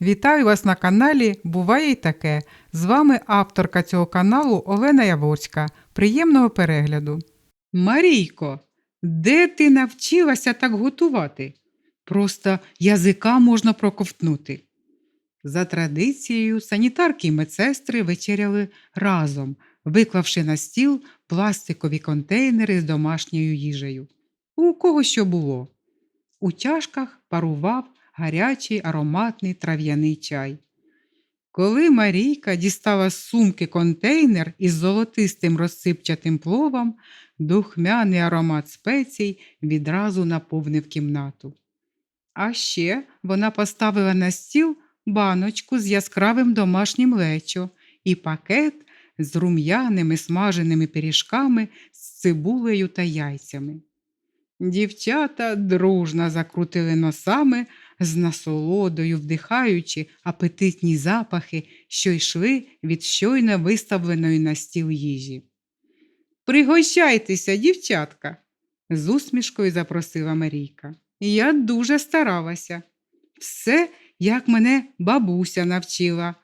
Вітаю вас на каналі Буває й таке. З вами авторка цього каналу Олена Яворська. Приємного перегляду. Марійко, де ти навчилася так готувати? Просто язика можна проковтнути. За традицією, санітарки і медсестри вечеряли разом, виклавши на стіл пластикові контейнери з домашньою їжею. У кого що було. У чашках парував гарячий ароматний трав'яний чай. Коли Марійка дістала з сумки контейнер із золотистим розсипчатим пловом, духмяний аромат спецій відразу наповнив кімнату. А ще вона поставила на стіл баночку з яскравим домашнім лечо і пакет з рум'яними смаженими пиріжками з цибулею та яйцями. Дівчата дружно закрутили носами, з насолодою вдихаючи апетитні запахи, що йшли від щойно виставленої на стіл їжі. Пригощайтеся, дівчатка, з усмішкою запросила Марійка. Я дуже старалася. Все, як мене бабуся навчила.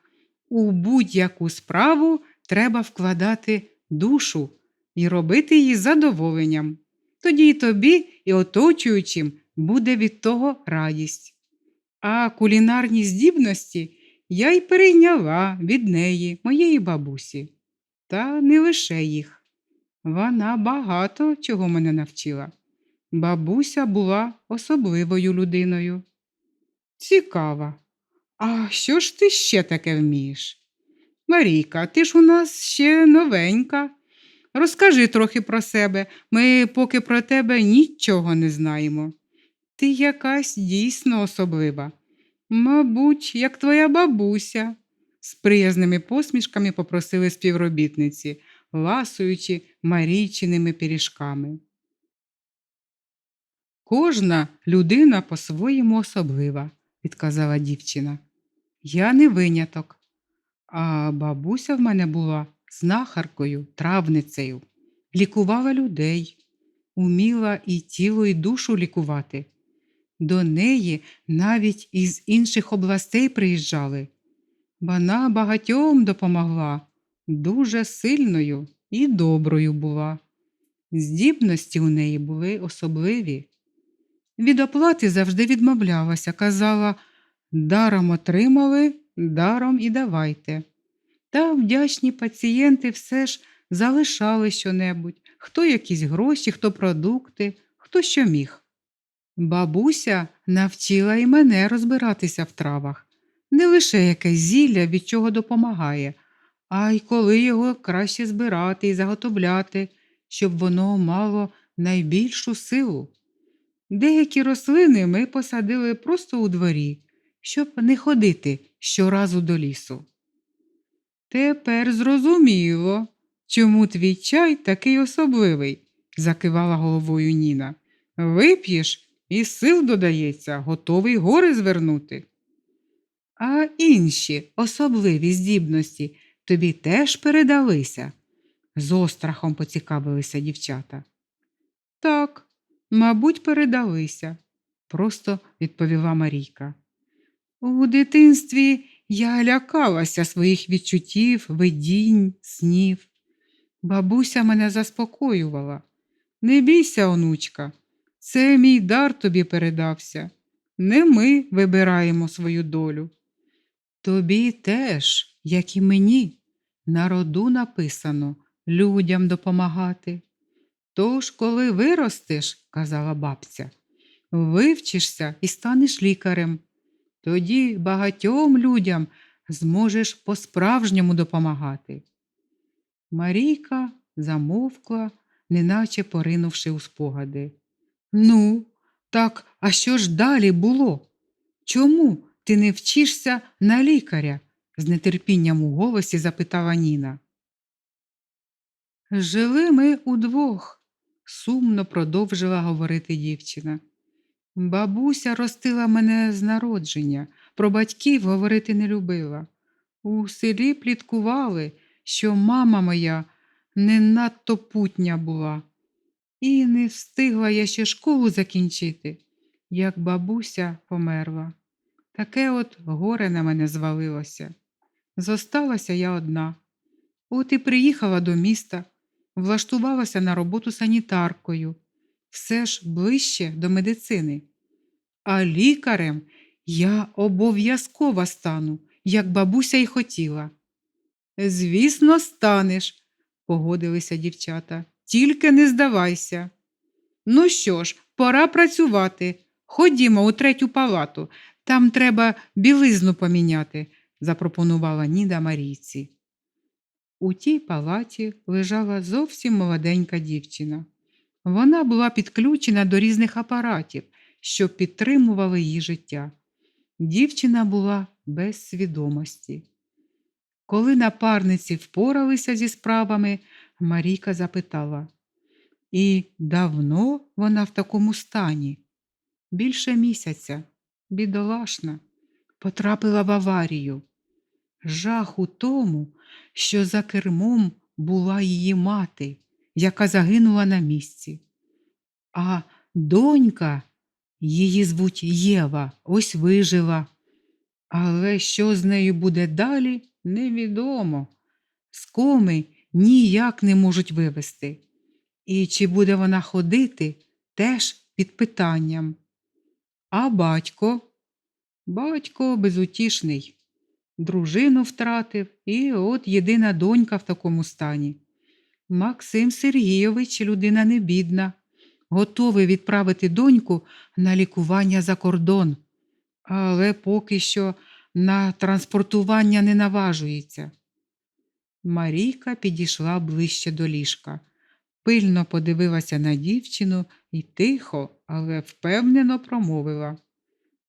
У будь-яку справу треба вкладати душу і робити її задоволенням. Тоді і тобі, і оточуючим буде від того радість. А кулінарні здібності я й перейняла від неї, моєї бабусі. Та не лише їх. Вона багато чого мене навчила. Бабуся була особливою людиною. Цікава. А що ж ти ще таке вмієш? Марійка, ти ж у нас ще новенька. Розкажи трохи про себе, ми поки про тебе нічого не знаємо. Ти якась дійсно особлива. Мабуть, як твоя бабуся, з приязними посмішками попросили співробітниці, ласуючи Марійчиними пиріжками. Кожна людина по-своєму особлива, відказала дівчина. Я не виняток. А бабуся в мене була знахаркою, травницею, лікувала людей, уміла і тіло, і душу лікувати. До неї навіть із інших областей приїжджали. Вона багатьом допомогла, дуже сильною і доброю була. Здібності у неї були особливі. Від оплати завжди відмовлялася, казала даром отримали, даром і давайте. Та вдячні пацієнти все ж залишали щонебудь, хто якісь гроші, хто продукти, хто що міг. Бабуся навчила і мене розбиратися в травах, не лише якесь зілля від чого допомагає, а й коли його краще збирати і заготовляти, щоб воно мало найбільшу силу. Деякі рослини ми посадили просто у дворі, щоб не ходити щоразу до лісу. Тепер зрозуміло, чому твій чай такий особливий, закивала головою Ніна. Вип'єш і сил додається, готовий гори звернути. А інші особливі здібності тобі теж передалися, з острахом поцікавилися дівчата. Так, мабуть, передалися, просто відповіла Марійка. У дитинстві я лякалася своїх відчуттів, видінь, снів. Бабуся мене заспокоювала. Не бійся, онучка, це мій дар тобі передався. Не ми вибираємо свою долю. Тобі теж, як і мені, на роду написано людям допомагати. Тож, коли виростеш, казала бабця, вивчишся і станеш лікарем. Тоді багатьом людям зможеш по-справжньому допомагати. Марійка замовкла, неначе поринувши у спогади. Ну, так, а що ж далі було? Чому ти не вчишся на лікаря? з нетерпінням у голосі запитала Ніна. Жили ми удвох, сумно продовжила говорити дівчина. Бабуся ростила мене з народження, про батьків говорити не любила. У селі пліткували, що мама моя не надто путня була, і не встигла я ще школу закінчити, як бабуся померла. Таке от горе на мене звалилося. Зосталася я одна. От і приїхала до міста, влаштувалася на роботу санітаркою, все ж ближче до медицини. А лікарем я обов'язково стану, як бабуся й хотіла. Звісно, станеш, погодилися дівчата. Тільки не здавайся. Ну що ж, пора працювати. Ходімо у третю палату. Там треба білизну поміняти, запропонувала Ніда Марійці. У тій палаті лежала зовсім молоденька дівчина. Вона була підключена до різних апаратів, що підтримували її життя. Дівчина була без свідомості. Коли напарниці впоралися зі справами, Марійка запитала, і давно вона в такому стані? Більше місяця, бідолашна, потрапила в аварію. Жах у тому, що за кермом була її мати, яка загинула на місці. А донька, її звуть Єва, ось вижила. Але що з нею буде далі, невідомо. З коми ніяк не можуть вивести. І чи буде вона ходити, теж під питанням. А батько? Батько безутішний. Дружину втратив, і от єдина донька в такому стані. Максим Сергійович людина не бідна, готовий відправити доньку на лікування за кордон, але поки що на транспортування не наважується. Марійка підійшла ближче до ліжка, пильно подивилася на дівчину і тихо, але впевнено промовила.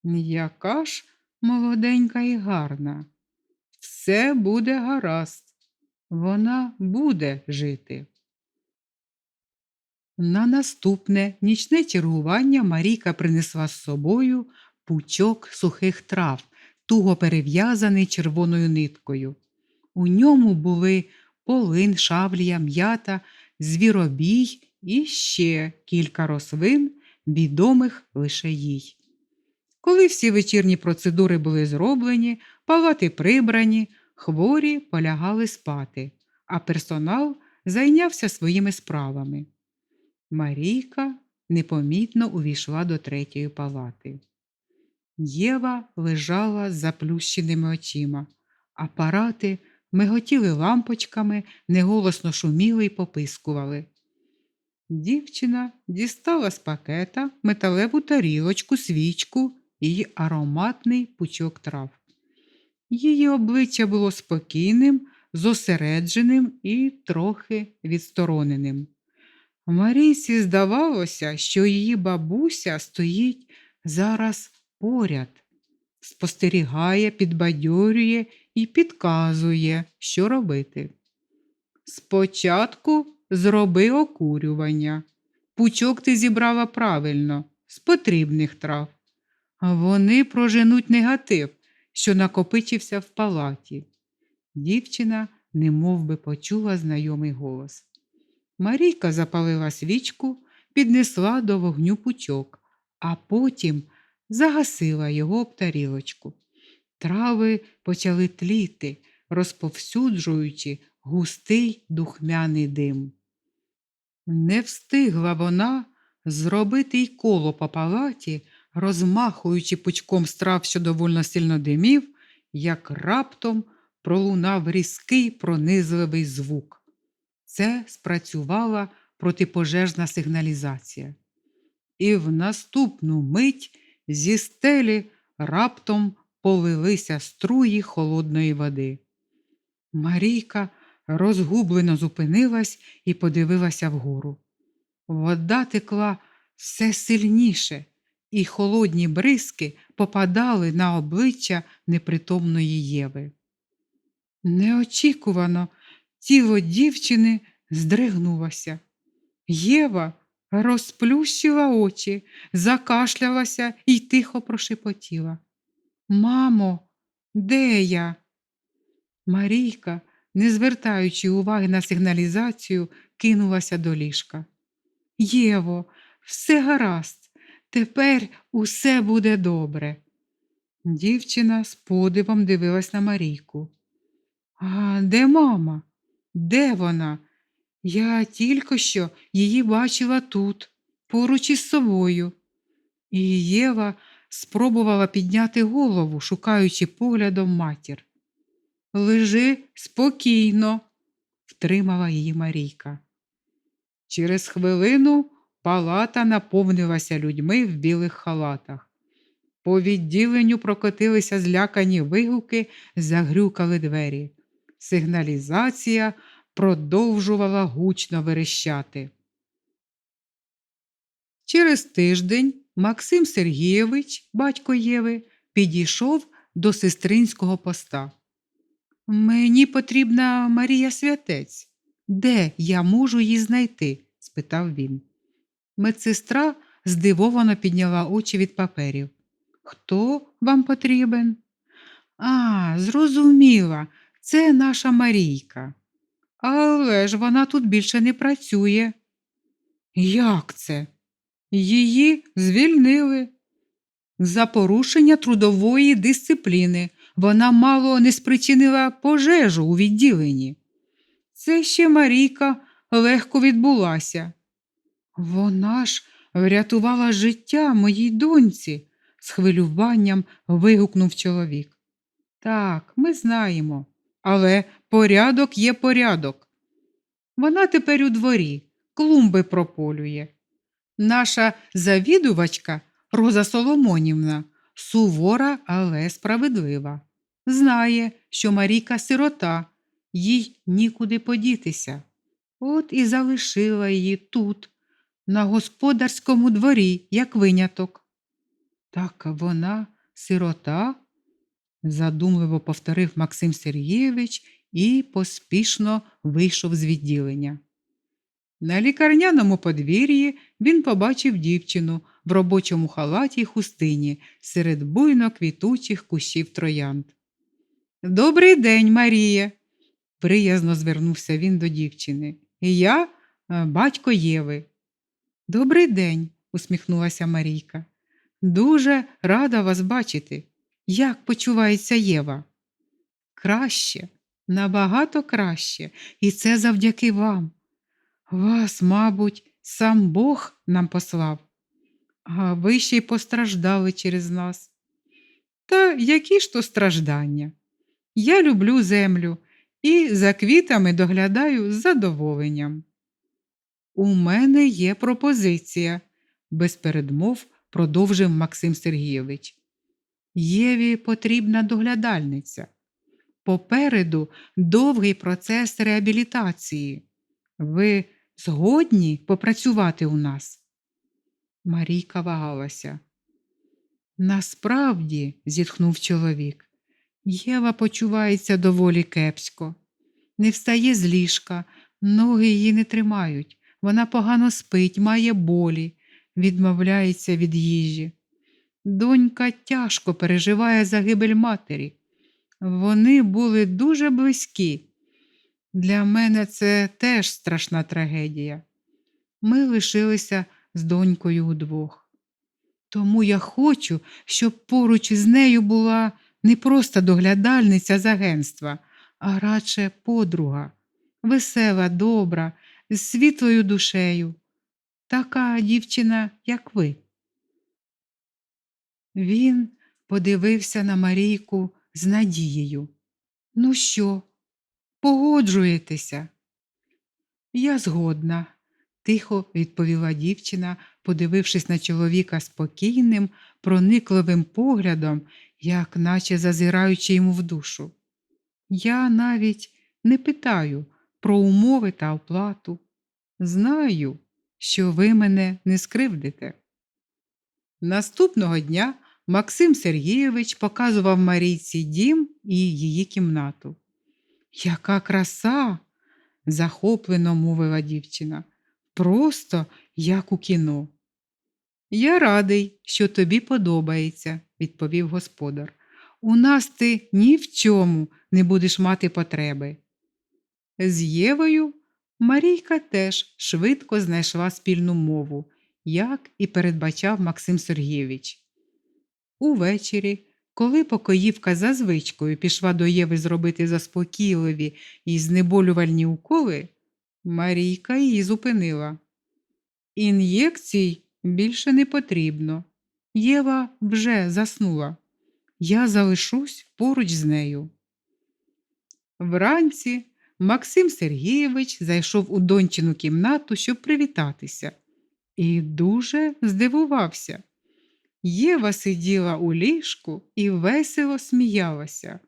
Яка ж молоденька і гарна. Все буде гаразд. Вона буде жити. На наступне нічне чергування Марійка принесла з собою пучок сухих трав, туго перев'язаний червоною ниткою. У ньому були полин, шавлія, м'ята, звіробій і ще кілька рослин, відомих лише їй. Коли всі вечірні процедури були зроблені, палати прибрані, хворі полягали спати, а персонал зайнявся своїми справами. Марійка непомітно увійшла до третьої палати. Єва лежала з заплющеними очима. Апарати миготіли лампочками, неголосно шуміли й попискували. Дівчина дістала з пакета металеву тарілочку, свічку і ароматний пучок трав. Її обличчя було спокійним, зосередженим і трохи відстороненим. Марійці здавалося, що її бабуся стоїть зараз поряд, спостерігає, підбадьорює і підказує, що робити. Спочатку зроби окурювання. Пучок ти зібрала правильно, з потрібних трав. Вони проженуть негатив, що накопичився в палаті. Дівчина немов би почула знайомий голос. Марійка запалила свічку, піднесла до вогню пучок, а потім загасила його об тарілочку. Трави почали тліти, розповсюджуючи густий духмяний дим. Не встигла вона зробити й коло по палаті, розмахуючи пучком страв, що довольно сильно димів, як раптом пролунав різкий пронизливий звук. Це спрацювала протипожежна сигналізація. І в наступну мить зі стелі раптом полилися струї холодної води. Марійка розгублено зупинилась і подивилася вгору. Вода текла все сильніше, і холодні бризки попадали на обличчя непритомної Єви. Неочікувано тіло дівчини здригнулося. Єва розплющила очі, закашлялася і тихо прошепотіла. Мамо, де я? Марійка, не звертаючи уваги на сигналізацію, кинулася до ліжка. Єво, все гаразд, тепер усе буде добре. Дівчина з подивом дивилась на Марійку. А де мама? Де вона? Я тільки що її бачила тут, поруч із собою. І Єва спробувала підняти голову, шукаючи поглядом матір. Лежи спокійно, втримала її Марійка. Через хвилину палата наповнилася людьми в білих халатах. По відділенню прокотилися злякані вигуки, загрюкали двері. Сигналізація продовжувала гучно верещати. Через тиждень Максим Сергійович, батько Єви, підійшов до сестринського поста. Мені потрібна Марія Святець. Де я можу її знайти? спитав він. Медсестра здивовано підняла очі від паперів. Хто вам потрібен? А, зрозуміла, це наша Марійка. Але ж вона тут більше не працює. Як це? Її звільнили. За порушення трудової дисципліни вона мало не спричинила пожежу у відділенні. Це ще Марійка легко відбулася. Вона ж врятувала життя моїй доньці, з хвилюванням вигукнув чоловік. Так, ми знаємо, але порядок є порядок. Вона тепер у дворі, клумби прополює. Наша завідувачка Роза Соломонівна сувора, але справедлива. Знає, що Марійка сирота, їй нікуди подітися. От і залишила її тут, на господарському дворі, як виняток. Так вона сирота, задумливо повторив Максим Сергійович і поспішно вийшов з відділення. На лікарняному подвір'ї він побачив дівчину в робочому халаті й хустині серед буйно квітучих кущів троянд. Добрий день, Марія, приязно звернувся він до дівчини. Я е, батько Єви. Добрий день, усміхнулася Марійка. Дуже рада вас бачити. Як почувається Єва? Краще, набагато краще, і це завдяки вам. Вас, мабуть, сам Бог нам послав, а ви ще й постраждали через нас. Та які ж то страждання? Я люблю землю і за квітами доглядаю з задоволенням. У мене є пропозиція, без передмов продовжив Максим Сергійович. Єві потрібна доглядальниця. Попереду довгий процес реабілітації. Ви згодні попрацювати у нас? Марійка вагалася. Насправді, зітхнув чоловік, Єва почувається доволі кепсько. Не встає з ліжка, ноги її не тримають. Вона погано спить, має болі, відмовляється від їжі. Донька тяжко переживає загибель матері. Вони були дуже близькі. Для мене це теж страшна трагедія. Ми лишилися з донькою удвох. Тому я хочу, щоб поруч із нею була не просто доглядальниця з агентства, а радше подруга, весела, добра, з світлою душею, така дівчина, як ви. Він подивився на Марійку з надією. Ну що, погоджуєтеся? Я згодна, тихо відповіла дівчина, подивившись на чоловіка спокійним, проникливим поглядом, як наче зазираючи йому в душу. Я навіть не питаю про умови та оплату. Знаю, що ви мене не скривдите. Наступного дня Максим Сергійович показував Марійці дім і її кімнату. Яка краса, захоплено мовила дівчина, просто як у кіно. Я радий, що тобі подобається, відповів господар. У нас ти ні в чому не будеш мати потреби. З Євою Марійка теж швидко знайшла спільну мову, як і передбачав Максим Сергійович. Увечері, Коли покоївка за звичкою пішла до Єви зробити заспокійливі і знеболювальні уколи, Марійка її зупинила. Ін'єкцій більше не потрібно. Єва вже заснула. Я залишусь поруч з нею. Вранці Максим Сергійович зайшов у дончину кімнату, щоб привітатися, і дуже здивувався. Єва сиділа у ліжку і весело сміялася.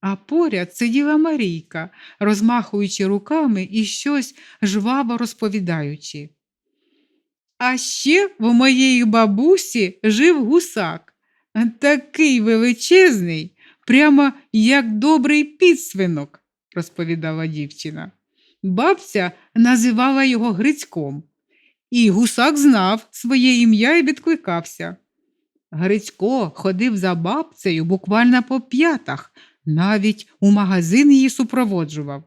А поряд сиділа Марійка, розмахуючи руками і щось жваво розповідаючи. А ще в моєї бабусі жив гусак, такий величезний, прямо як добрий підсвинок, розповідала дівчина. Бабця називала його Грицьком, і гусак знав своє ім'я і відкликався. Грицько ходив за бабцею буквально по п'ятах, навіть у магазин її супроводжував.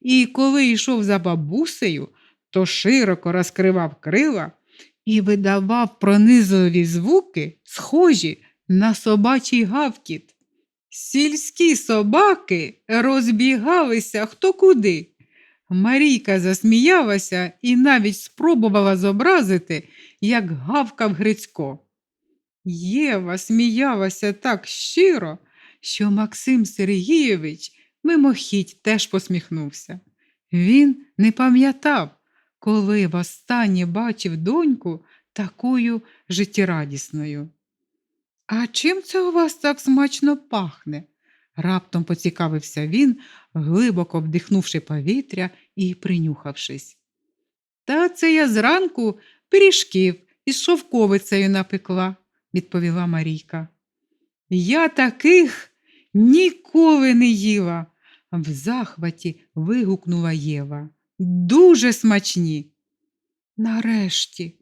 І коли йшов за бабусею, то широко розкривав крила і видавав пронизливі звуки, схожі на собачий гавкіт. Сільські собаки розбігалися хто куди. Марійка засміялася і навіть спробувала зобразити, як гавкав Грицько. Єва сміялася так щиро, що Максим Сергійович мимохідь теж посміхнувся. Він не пам'ятав, коли востаннє бачив доньку такою життєрадісною. А чим це у вас так смачно пахне? раптом поцікавився він, глибоко вдихнувши повітря і принюхавшись. Та це я зранку пиріжків із шовковицею напекла, відповіла Марійка. Я таких ніколи не їла, в захваті вигукнула Єва. Дуже смачні. Нарешті,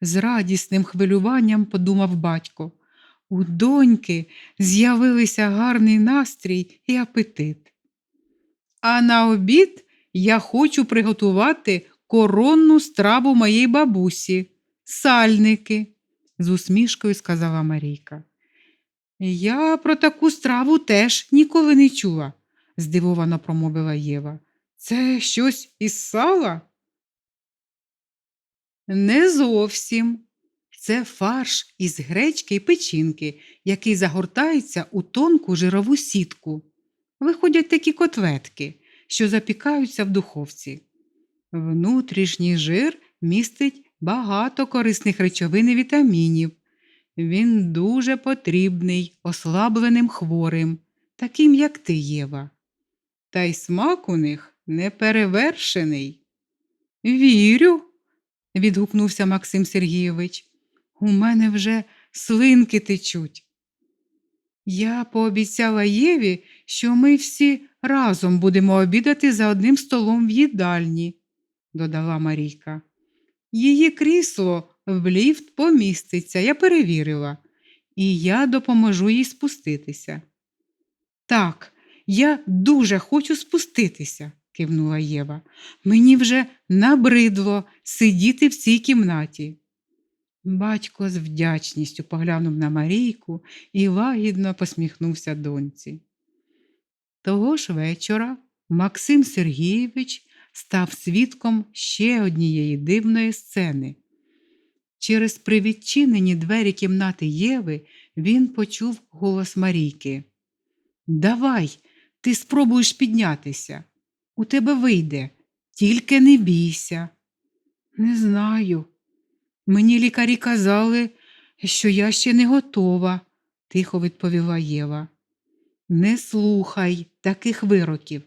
з радісним хвилюванням подумав батько. У доньки з'явилися гарний настрій і апетит. А на обід я хочу приготувати коронну страву моєї бабусі, сальники, з усмішкою сказала Марійка. Я про таку страву теж ніколи не чула, здивовано промовила Єва. Це щось із сала? Не зовсім. Це фарш із гречки і печінки, який загортається у тонку жирову сітку. Виходять такі котлетки, що запікаються в духовці. Внутрішній жир містить багато корисних речовин і вітамінів. Він дуже потрібний ослабленим хворим, таким як ти, Єва. Та й смак у них неперевершений. Вірю, відгукнувся Максим Сергійович. У мене вже слинки течуть. Я пообіцяла Єві, що ми всі разом будемо обідати за одним столом в їдальні, додала Марійка. Її крісло в ліфт поміститься, я перевірила, і я допоможу їй спуститися. Так, я дуже хочу спуститися, кивнула Єва. Мені вже набридло сидіти в цій кімнаті. Батько з вдячністю поглянув на Марійку і лагідно посміхнувся доньці. Того ж вечора Максим Сергійович став свідком ще однієї дивної сцени. Через привідчинені двері кімнати Єви він почув голос Марійки. Давай, ти спробуєш піднятися. У тебе вийде, тільки не бійся. Не знаю. Мені лікарі казали, що я ще не готова, тихо відповіла Єва. Не слухай таких вироків.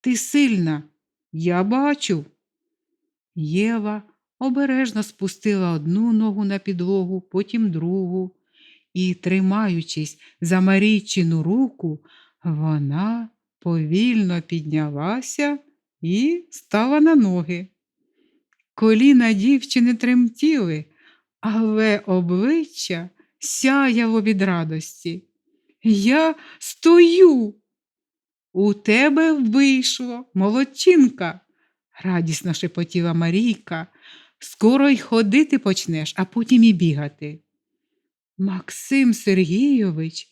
Ти сильна, я бачу. Єва обережно спустила одну ногу на підлогу, потім другу, і, тримаючись за Марійчину руку, вона повільно піднялася і стала на ноги. Коліна дівчини тремтіли, але обличчя сяяло від радості. Я стою. У тебе вийшло, молодчинка, радісно шепотіла Марійка. Скоро й ходити почнеш, а потім і бігати. Максим Сергійович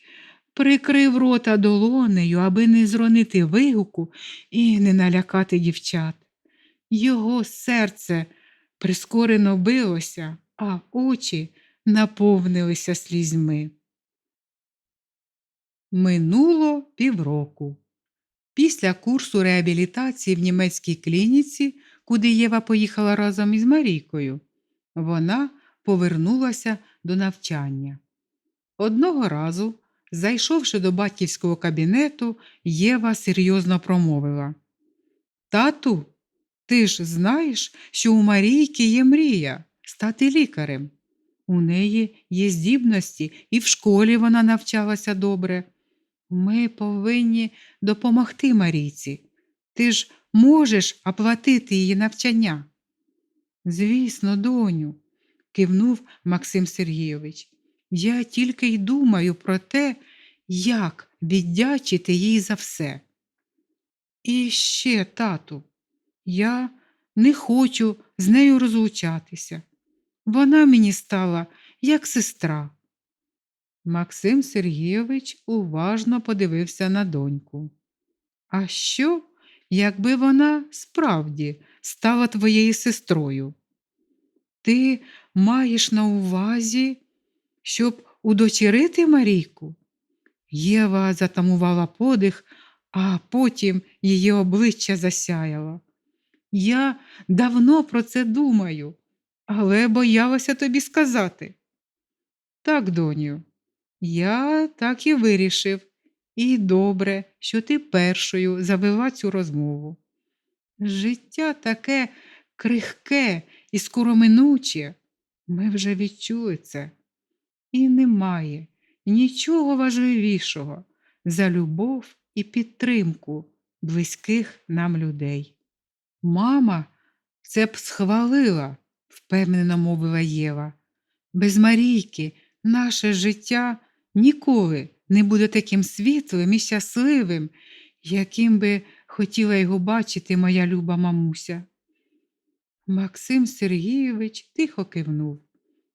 прикрив рота долонею, аби не зронити вигуку і не налякати дівчат. Його серце прискорено билося, а очі наповнилися слізьми. Минуло півроку. Після курсу реабілітації в німецькій клініці, куди Єва поїхала разом із Марійкою, вона повернулася до навчання. Одного разу, зайшовши до батьківського кабінету, Єва серйозно промовила Тату, ти ж знаєш, що у Марійки є мрія стати лікарем. У неї є здібності, і в школі вона навчалася добре. Ми повинні допомогти Марійці. Ти ж можеш оплатити її навчання. Звісно, доню, кивнув Максим Сергійович. Я тільки й думаю про те, як віддячити їй за все. І ще, тату, я не хочу з нею розлучатися. Вона мені стала як сестра. Максим Сергійович уважно подивився на доньку. А що, якби вона справді стала твоєю сестрою? Ти маєш на увазі, щоб удочерити Марійку? Єва затамувала подих, а потім її обличчя засяяло. Я давно про це думаю, але боялася тобі сказати. Так, доню, я так і вирішив. І добре, що ти першою завела цю розмову. Життя таке крихке і скороминуче. Ми вже відчули це. І немає нічого важливішого за любов і підтримку близьких нам людей. Мама це б схвалила, впевнено мовила Єва. Без Марійки наше життя ніколи не буде таким світлим і щасливим, яким би хотіла його бачити моя люба мамуся. Максим Сергійович тихо кивнув.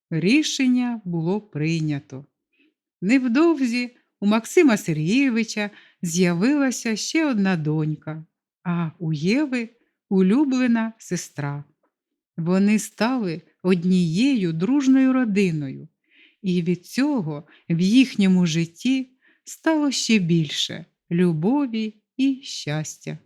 Рішення було прийнято. Невдовзі у Максима Сергійовича з'явилася ще одна донька, а у Єви улюблена сестра. Вони стали однією дружною родиною, і від цього в їхньому житті стало ще більше любові і щастя.